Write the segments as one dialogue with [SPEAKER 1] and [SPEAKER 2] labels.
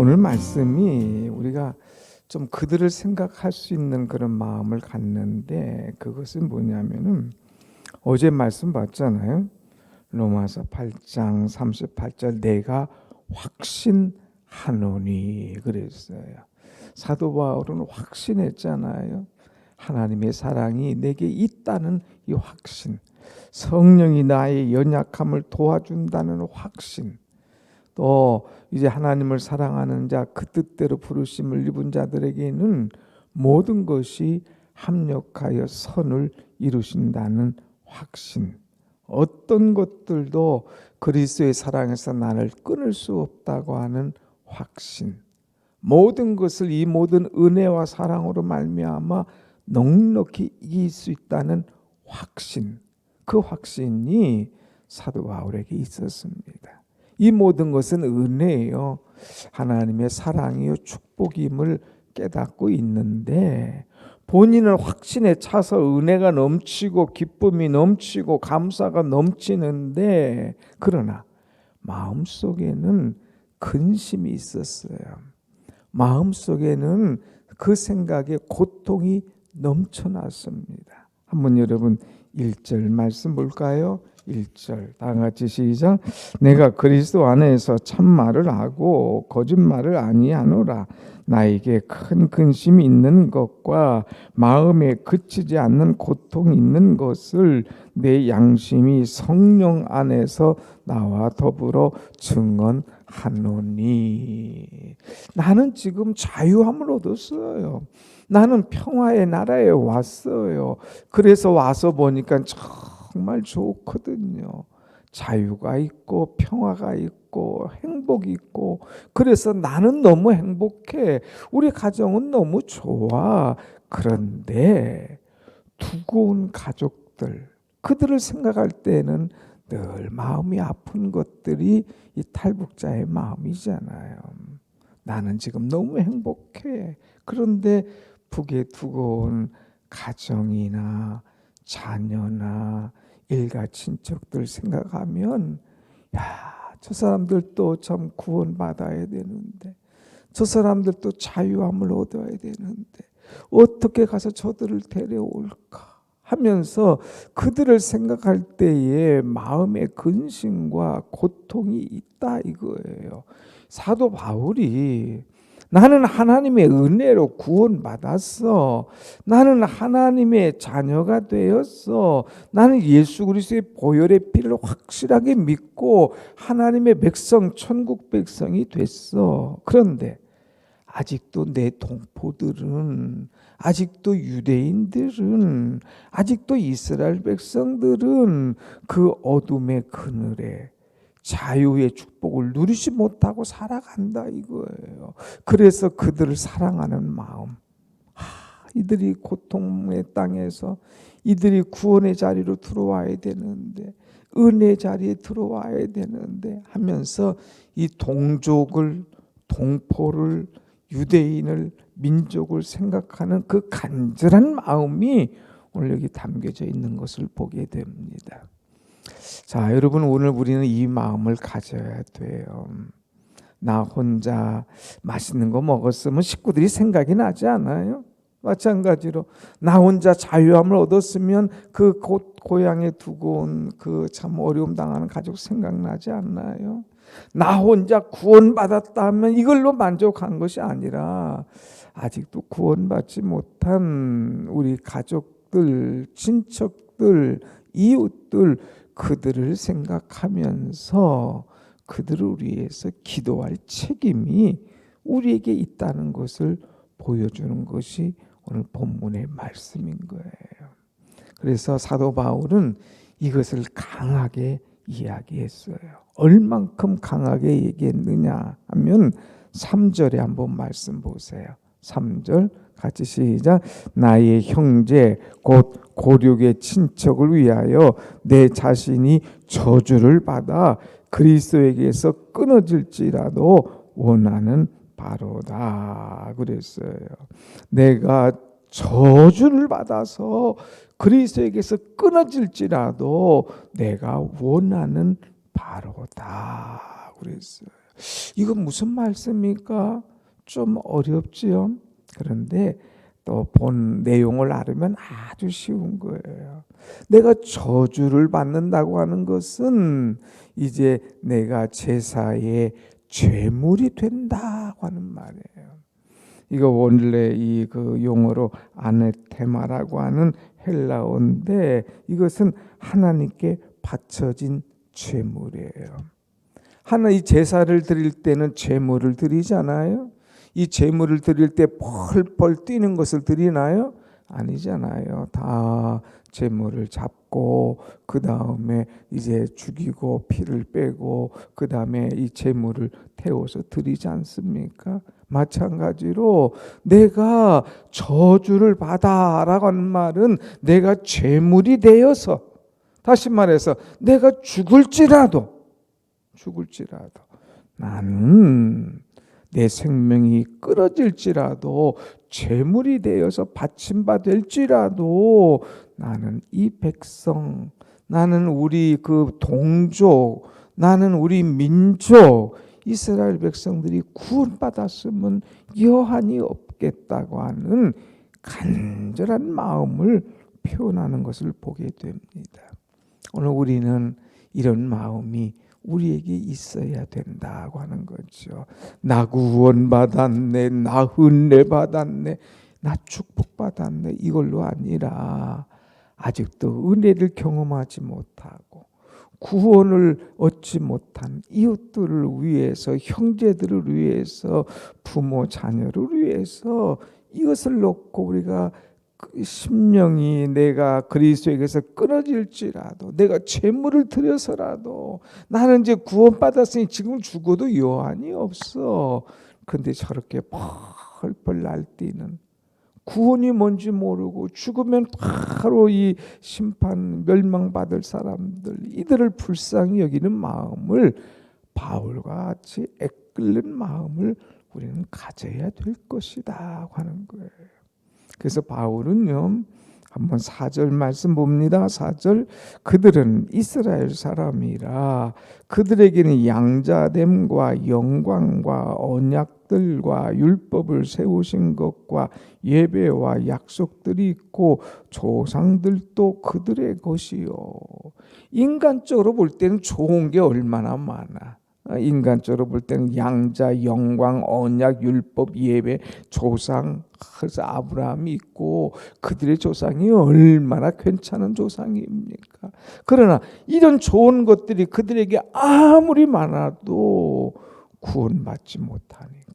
[SPEAKER 1] 오늘 말씀이 우리가 좀 그들을 생각할 수 있는 그런 마음을 갖는데 그것은 뭐냐면은 어제 말씀 봤잖아요. 로마서 8장 38절 내가 확신하노니 그랬어요. 사도 바울은 확신했잖아요. 하나님의 사랑이 내게 있다는 이 확신. 성령이 나의 연약함을 도와준다는 확신. 또 이제 하나님을 사랑하는 자 그 뜻대로 부르심을 입은 자들에게는 모든 것이 합력하여 선을 이루신다는 확신. 어떤 것들도 그리스도의 사랑에서 나를 끊을 수 없다고 하는 확신. 모든 것을 이 모든 은혜와 사랑으로 말미암아 넉넉히 이길 수 있다는 확신. 그 확신이 사도 바울에게 있었습니다. 이 모든 것은 은혜예요. 하나님의 사랑이요 축복임을 깨닫고 있는데 본인은 확신에 차서 은혜가 넘치고 기쁨이 넘치고 감사가 넘치는데 그러나 마음속에는 근심이 있었어요. 마음속에는 그 생각에 고통이 넘쳐났습니다. 한번 여러분 1절 말씀 볼까요? 1절 다 같이 시작 내가 그리스도 안에서 참말을 하고 거짓말을 아니하노라 나에게 큰 근심이 있는 것과 마음에 그치지 않는 고통이 있는 것을 내 양심이 성령 안에서 나와 더불어 증언하노니 나는 지금 자유함을 얻었어요. 나는 평화의 나라에 왔어요. 그래서 와서 보니까 정말 좋거든요. 자유가 있고 평화가 있고 행복이 있고 그래서 나는 너무 행복해. 우리 가정은 너무 좋아. 그런데 두고 온 가족들 그들을 생각할 때는 늘 마음이 아픈 것들이 이 탈북자의 마음이잖아요. 나는 지금 너무 행복해. 그런데 북에 두고 온 가정이나 자녀나 일가 친척들 생각하면 야, 저 사람들도 참 구원받아야 되는데 저 사람들도 자유함을 얻어야 되는데 어떻게 가서 저들을 데려올까 하면서 그들을 생각할 때에 마음의 근심과 고통이 있다 이거예요. 사도 바울이 나는 하나님의 은혜로 구원받았어. 나는 하나님의 자녀가 되었어. 나는 예수 그리스도의 보혈의 피를 확실하게 믿고 하나님의 백성, 천국 백성이 됐어. 그런데 아직도 내 동포들은 아직도 유대인들은 아직도 이스라엘 백성들은 그 어둠의 그늘에 자유의 축복을 누리지 못하고 살아간다 이거예요. 그래서 그들을 사랑하는 마음. 하, 이들이 고통의 땅에서 이들이 구원의 자리로 들어와야 되는데 은혜 자리에 들어와야 되는데 하면서 이 동족을 동포를 유대인을 민족을 생각하는 그 간절한 마음이 오늘 여기 담겨져 있는 것을 보게 됩니다. 자, 여러분 오늘 우리는 이 마음을 가져야 돼요. 나 혼자 맛있는 거 먹었으면 식구들이 생각이 나지 않아요? 마찬가지로 나 혼자 자유함을 얻었으면 그 고, 고향에 두고 온 그 참 어려움 당하는 가족 생각나지 않나요? 나 혼자 구원받았다 하면 이걸로 만족한 것이 아니라 아직도 구원받지 못한 우리 가족들, 친척들, 이웃들 그들을 생각하면서 그들을 위해서 기도할 책임이 우리에게 있다는 것을 보여주는 것이 오늘 본문의 말씀인 거예요. 그래서 사도 바울은 이것을 강하게 이야기했어요. 얼만큼 강하게 얘기했느냐 하면 3절에 한번 말씀 보세요. 3절 같이 시작. 나의 형제 곧 고륙의 친척을 위하여 내 자신이 저주를 받아 그리스도에게서 끊어질지라도 원하는 바로다 그랬어요. 내가 저주를 받아서 그리스도에게서 끊어질지라도 내가 원하는 바로다 그랬어요. 이거 무슨 말씀입니까? 좀 어렵지요. 그런데 또 본 내용을 알으면 아주 쉬운 거예요. 내가 저주를 받는다고 하는 것은 이제 내가 제사의 죄물이 된다고 하는 말이에요. 이거 원래 이 그 용어로 아네테마라고 하는 헬라어인데 이것은 하나님께 바쳐진 죄물이에요. 하나 이 제사를 드릴 때는 제물을 드리잖아요. 이 제물을 드릴 때 펄펄 뛰는 것을 드리나요? 아니잖아요. 다 제물을 잡고 그 다음에 이제 죽이고 피를 빼고 그 다음에 이 제물을 태워서 드리지 않습니까? 마찬가지로 내가 저주를 받아라고 하는 말은 내가 죄물이 되어서 다시 말해서 내가 죽을지라도 죽을지라도 나는 내 생명이 끊어질지라도 죄물이 되어서 바침받을지라도 나는 이 백성 나는 우리 그 동족 나는 우리 민족 이스라엘 백성들이 구원받았으면 여한이 없겠다고 하는 간절한 마음을 표현하는 것을 보게 됩니다. 오늘 우리는 이런 마음이 우리에게 있어야 된다고 하는 거죠. 나 구원 받았네, 나 은혜 받았네, 나 축복 받았네 이걸로 아니라 아직도 은혜를 경험하지 못하고 구원을 얻지 못한 이웃들을 위해서 형제들을 위해서 부모 자녀를 위해서 이것을 놓고 우리가 그 심령이 내가 그리스도에게서 끊어질지라도 내가 죄물을 들여서라도 나는 이제 구원받았으니 지금 죽어도 여한이 없어. 근데 저렇게 펄펄 날뛰는 구원이 뭔지 모르고 죽으면 바로 이 심판 멸망받을 사람들 이들을 불쌍히 여기는 마음을 바울과 같이 애끓는 마음을 우리는 가져야 될 것이다 하는 거예요. 그래서 바울은요. 한번 4절 말씀 봅니다. 4절 그들은 이스라엘 사람이라 그들에게는 양자됨과 영광과 언약들과 율법을 세우신 것과 예배와 약속들이 있고 조상들도 그들의 것이요. 인간적으로 볼 때는 좋은 게 얼마나 많아. 어, 인간적으로 볼 때는 양자, 영광, 언약, 율법, 예배, 조상, 그래서 아브라함이 있고 그들의 조상이 얼마나 괜찮은 조상입니까? 그러나 이런 좋은 것들이 그들에게 아무리 많아도 구원받지 못하니까.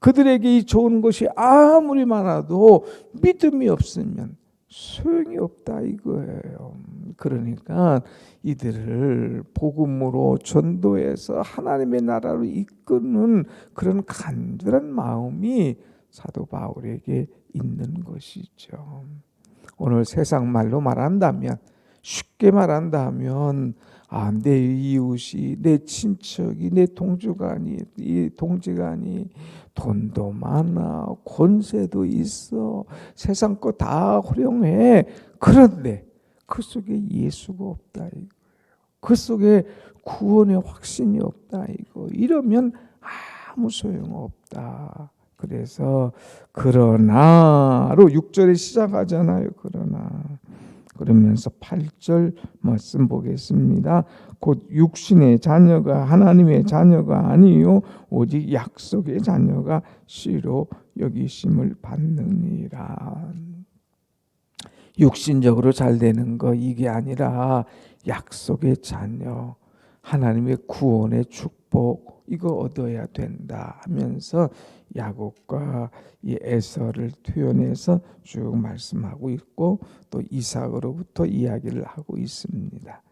[SPEAKER 1] 그들에게 이 좋은 것이 아무리 많아도 믿음이 없으면 소용이 없다 이거예요. 그러니까 이들을 복음으로 전도해서 하나님의 나라로 이끄는 그런 간절한 마음이 사도 바울에게 있는 것이죠. 오늘 세상 말로 말한다면 쉽게 말한다면 아, 내 이웃이 내 친척이 내 동주간이 이 동지간이 돈도 많아 권세도 있어 세상 거다 활용해 그런데 그 속에 예수가 없다. 그 속에 구원의 확신이 없다 이거. 이러면 아무 소용 없다. 그래서 그러나로 6절에 시작하잖아요. 그러나 그러면서 8절 말씀 보겠습니다. 곧 육신의 자녀가 하나님의 자녀가 아니요 오직 약속의 자녀가 씨로 여기심을 받느니라. 육신적으로 잘 되는 거 이게 아니라 약속의 자녀 하나님의 구원의 축복 이거 얻어야 된다 하면서 야곱과 이 에서를 표현해서 쭉 말씀하고 있고 또 이삭으로부터 이야기를 하고 있습니다.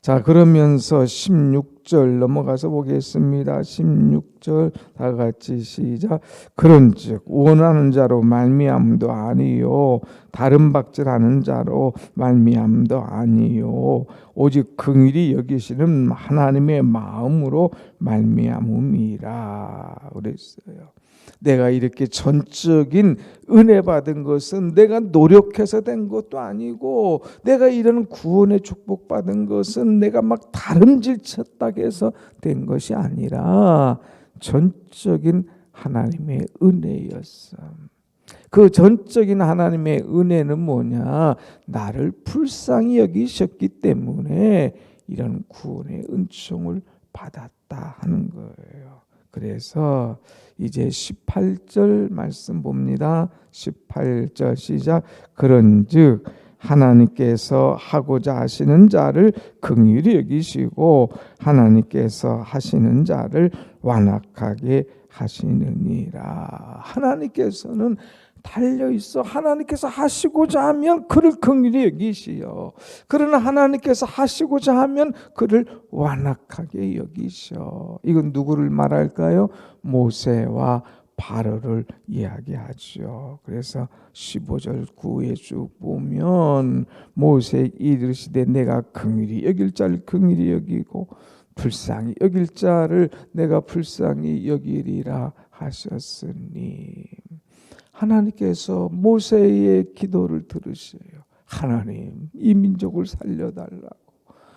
[SPEAKER 1] 자, 그러면서 16절 넘어가서 보겠습니다. 16절 다 같이 시작. 그런즉 원하는 자로 말미암도 아니요 다른 박질하는 자로 말미암도 아니요 오직 긍일이 여기시는 하나님의 마음으로 말미암음이라 그랬어요. 내가 이렇게 전적인 은혜 받은 것은 내가 노력해서 된 것도 아니고 내가 이런 구원의 축복 받은 것은 내가 막 다름질 쳤다고 해서 된 것이 아니라 전적인 하나님의 은혜였어. 그 전적인 하나님의 은혜는 뭐냐? 나를 불쌍히 여기셨기 때문에 이런 구원의 은총을 받았다 하는 거예요. 그래서 이제 18절 말씀 봅니다. 18절 시작. 그런즉 하나님께서 하고자 하시는 자를 긍휼히 여기시고 하나님께서 하시는 자를 완악하게 하시느니라. 하나님께서는 달려 있어 하나님께서 하시고자 하면 그를 긍휼히 여기시요. 그러나 하나님께서 하시고자 하면 그를 완악하게 여기셔. 이건 누구를 말할까요? 모세와 바로를 이야기하죠. 그래서 15절 9에 쭉 보면 모세 이르시되 내가 긍휼히 여길 자를 긍휼히 여기고 불쌍히 여길 자를 내가 불쌍히 여기리라 하셨으니 하나님께서 모세의 기도를 들으셔요. 하나님 이 민족을 살려달라고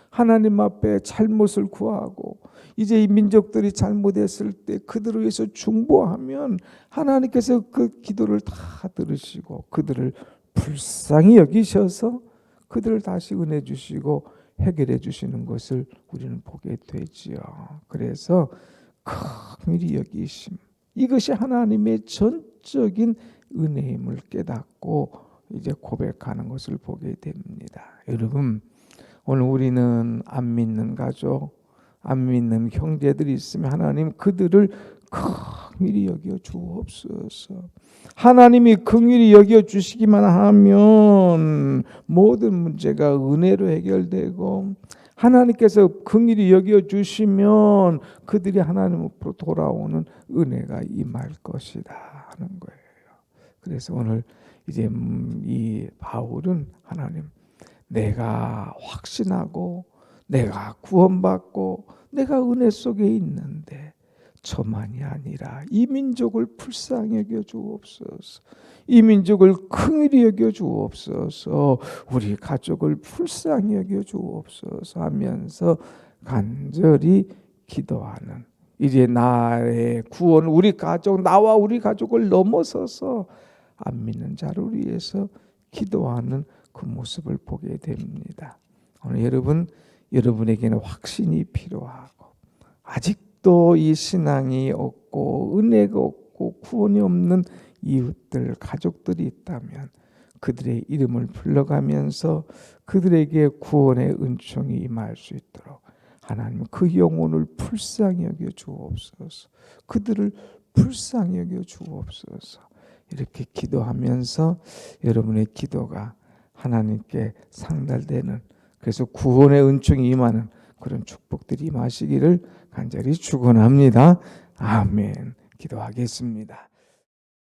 [SPEAKER 1] 하나님 앞에 잘못을 구하고 이제 이 민족들이 잘못했을 때 그들을 위해서 중보하면 하나님께서 그 기도를 다 들으시고 그들을 불쌍히 여기셔서 그들을 다시 은혜 주시고 해결해 주시는 것을 우리는 보게 되지요. 그래서 긍휼히 여기심 이것이 하나님의 전 적인 은혜임을 깨닫고 이제 고백하는 것을 보게 됩니다. 여러분 오늘 우리는 안 믿는 가족, 안 믿는 형제들이 있으면 하나님 그들을 긍휼히 여겨 주옵소서. 하나님이 긍휼히 여겨 주시기만 하면 모든 문제가 은혜로 해결되고 하나님께서 긍휼히 여겨 주시면 그들이 하나님 앞으로 돌아오는 은혜가 임할 것이다 하는 거예요. 그래서 오늘 이제 음, 이 바울은 하나님 내가 확신하고 내가 구원받고 내가 은혜 속에 있는데 저만이 아니라 이 민족을 불쌍히 여겨 주옵소서. 이 민족을 긍휼히 여겨 주옵소서. 우리 가족을 불쌍히 여겨 주옵소서 하면서 간절히 기도하는 이제 나의 구원 우리 가족 나와 우리 가족을 넘어서서 안 믿는 자를 위해서 기도하는 그 모습을 보게 됩니다. 오늘 여러분 여러분에게는 확신이 필요하고 아직도 이 신앙이 없고 은혜가 없고 구원이 없는 이웃들 가족들이 있다면 그들의 이름을 불러가면서 그들에게 구원의 은총이 임할 수 있도록 하나님 그 영혼을 불쌍히 여겨 주옵소서. 그들을 불쌍히 여겨 주옵소서. 이렇게 기도하면서 여러분의 기도가 하나님께 상달되는 그래서 구원의 은총이 임하는 그런 축복들이 임하시기를 간절히 축원합니다. 아멘. 기도하겠습니다.